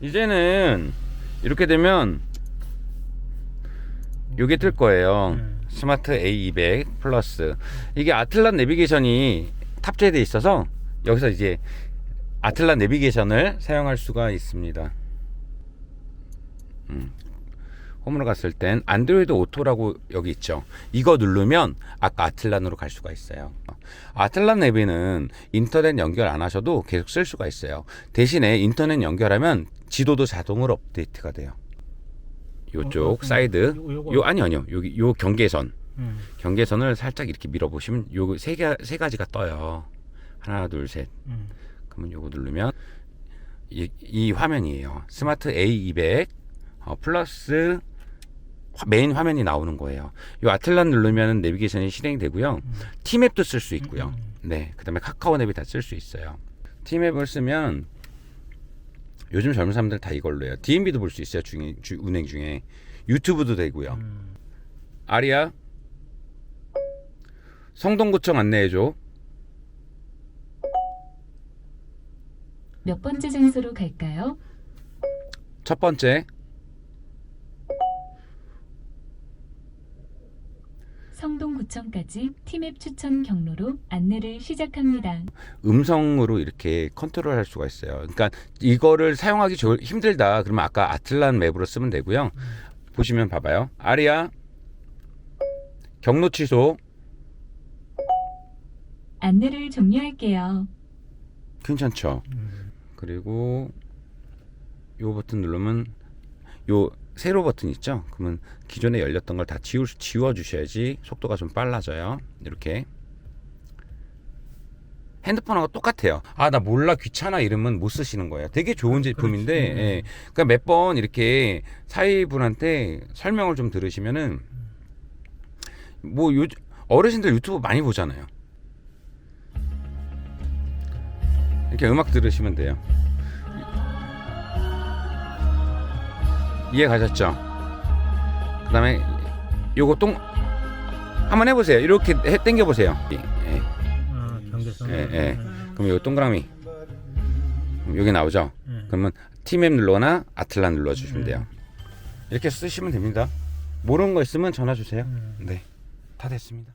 이제는 이렇게 되면 요게 뜰 거예요. 음. 스마트 A200 플러스 이게 아틀란 내비게이션이 탑재되어 있어서 여기서 이제 아틀란 내비게이션을 사용할 수가 있습니다. 음. 홈으로 갔을 땐 안드로이드 오토라고 여기 있죠. 이거 누르면 아까 아틀란으로 갈 수가 있어요. 아틀란 내비는 인터넷 연결 안 하셔도 계속 쓸 수가 있어요. 대신에 인터넷 연결하면 지도도 자동으로 업데이트가 돼요. 요쪽 어, 어, 사이드 요- 요거. 요 아니 아니요 여기 요 경계선 음. 경계선을 살짝 이렇게 밀어보시면 요세개세 가지가 떠요. 하나 둘 셋. 음. 그러면 요거 누르면 이, 이 화면이에요. 스마트 A200 어, 플러스 화- 메인 화면이 나오는 거예요. 이 아틀란 누르면 내비게이션이 실행되고요. 티맵도 쓸 수 있고요. 네, 그다음에 카카오 앱이 다 쓸 수 있어요. 티맵을 쓰면 요즘 젊은 사람들 다 이걸로 해요. DMB도 볼 수 있어요. 중에, 주, 운행 중에 유튜브도 되고요. 음. 아리야 성동구청 안내해줘. 몇 번째 장소로 갈까요? 첫 번째 성동구청까지 티맵 추천 경로로 안내를 시작합니다. 음성으로 이렇게 컨트롤 할 수가 있어요. 그러니까 이거를 사용하기 조, 힘들다. 그러면 아까 아틀란 맵으로 쓰면 되고요. 보시면 봐봐요. 아리야 경로 취소 안내를 종료할게요. 괜찮죠. 음. 그리고 요 버튼 누르면 요 세로 버튼 있죠. 그러면 기존에 열렸던 걸 다 지우, 지워 주셔야지 속도가 좀 빨라져요. 이렇게 핸드폰하고 똑같아요. 아 나 몰라 귀찮아 이러면 못 쓰시는 거예요. 되게 좋은 제품인데, 그렇지. 예. 그러니까 몇 번 이렇게 사이분한테 설명을 좀 들으시면은 뭐 요 어르신들 유튜브 많이 보잖아요. 이렇게 음악 들으시면 돼요. 이해 가셨죠? 그 다음에 요거 똥 한번 해보세요. 이렇게 해, 당겨보세요. 예, 예. 아, 경계선. 예, 예. 음. 그럼 요 동그라미 여기 나오죠? 음. 그러면 티맵 눌러나 아틀란 눌러주시면 음. 돼요. 이렇게 쓰시면 됩니다. 모르는 거 있으면 전화 주세요. 음. 네, 다 됐습니다.